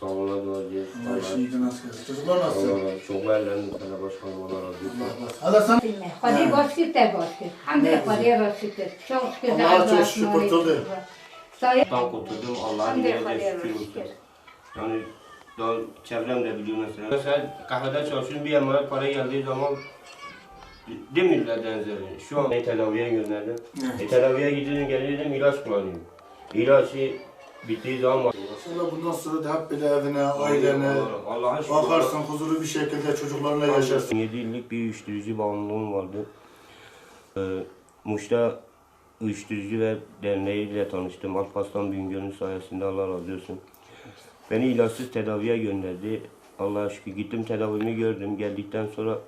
Sağlığa dua edin. Nasıl etsin. Çocuklar nasıl? Allah çok ellerini sana başkanım Allah razı olsun. Allah sana... Hem de hadi başkır. Çok güzel. Allah çok şükür kurtuldu. Tam kurtuldum Allah'ın yerine şükür. Yani daha çevrem de biliyor mesela. Mesela kahvede çalışıyorum bir yemeğe para geldiği zaman demirler denize. Şu an Telaviye'ye gönderdim. Evet. E, Telaviye'ye gidiyordum geliyordum ilaç kullanıyorum. İlaçı bittiği zaman İnşallah bundan sonra da hep böyle evine, ailene Allah'a şükür. bakarsın huzurlu bir şekilde çocuklarla yaşarsın. 7 yıllık bir uyuşturucu bağımlılığım vardı. Ee, Muş'ta uyuşturucu ve derneğiyle tanıştım. Alparslan Bingöl'ün sayesinde Allah razı olsun. Beni ilaçsız tedaviye gönderdi. Allah'a şükür gittim tedavimi gördüm. Geldikten sonra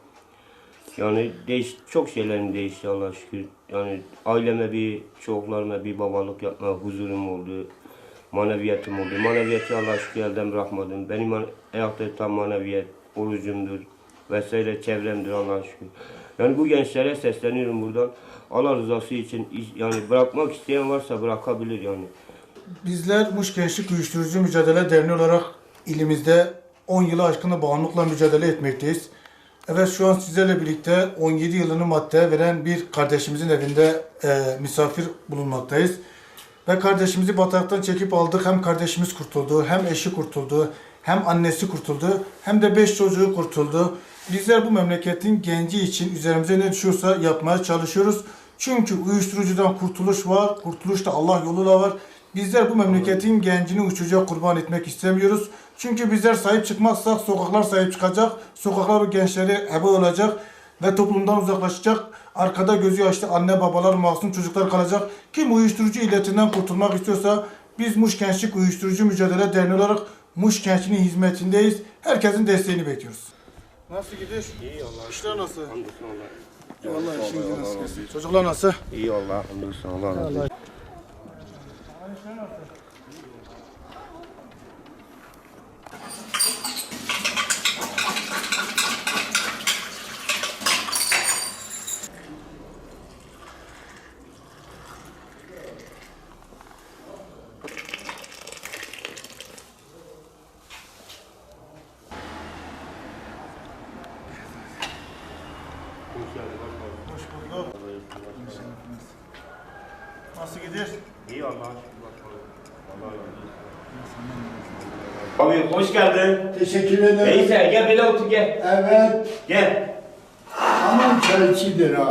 yani değiş, çok şeylerim değişti Allah'a şükür. Yani aileme bir, çocuklarıma bir babalık yapma huzurum oldu. Maneviyatım oldu. Maneviyatı Allah'a şükür elden bırakmadım. Benim ayakta tutan maneviyat, orucumdur vesaire çevremdir Allah'a şükür. Yani bu gençlere sesleniyorum buradan. Allah rızası için yani bırakmak isteyen varsa bırakabilir yani. Bizler Muş Gençlik Uyuşturucu Mücadele Derneği olarak ilimizde 10 yılı aşkın bağımlılıkla mücadele etmekteyiz. Evet şu an sizlerle birlikte 17 yılını maddeye veren bir kardeşimizin evinde e, misafir bulunmaktayız. Ve kardeşimizi bataktan çekip aldık. Hem kardeşimiz kurtuldu, hem eşi kurtuldu, hem annesi kurtuldu, hem de beş çocuğu kurtuldu. Bizler bu memleketin genci için üzerimize ne düşüyorsa yapmaya çalışıyoruz. Çünkü uyuşturucudan kurtuluş var, kurtuluş da Allah yoluyla var. Bizler bu memleketin gencini uçucuya kurban etmek istemiyoruz. Çünkü bizler sahip çıkmazsak sokaklar sahip çıkacak, sokaklar gençleri hebe olacak ve toplumdan uzaklaşacak. Arkada gözü yaşlı anne babalar, masum çocuklar kalacak. Kim uyuşturucu illetinden kurtulmak istiyorsa biz Muş Gençlik Uyuşturucu Mücadele Derneği olarak Muş Gençliğinin hizmetindeyiz. Herkesin desteğini bekliyoruz. Nasıl gidiyor? İyi Allah. İşler nasıl? Hamdolsun Allah. Vallahi işiniz nasıl? Çocuklar nasıl? İyi Allah. Hamdolsun Allah. razı Hoş bulduk. Nasıl gidiyor? İyi Allah'a şükür. Abi hoş geldin. Teşekkür ederim. Neyse gel böyle otur gel. Evet, Gel. aman çelçidir ha.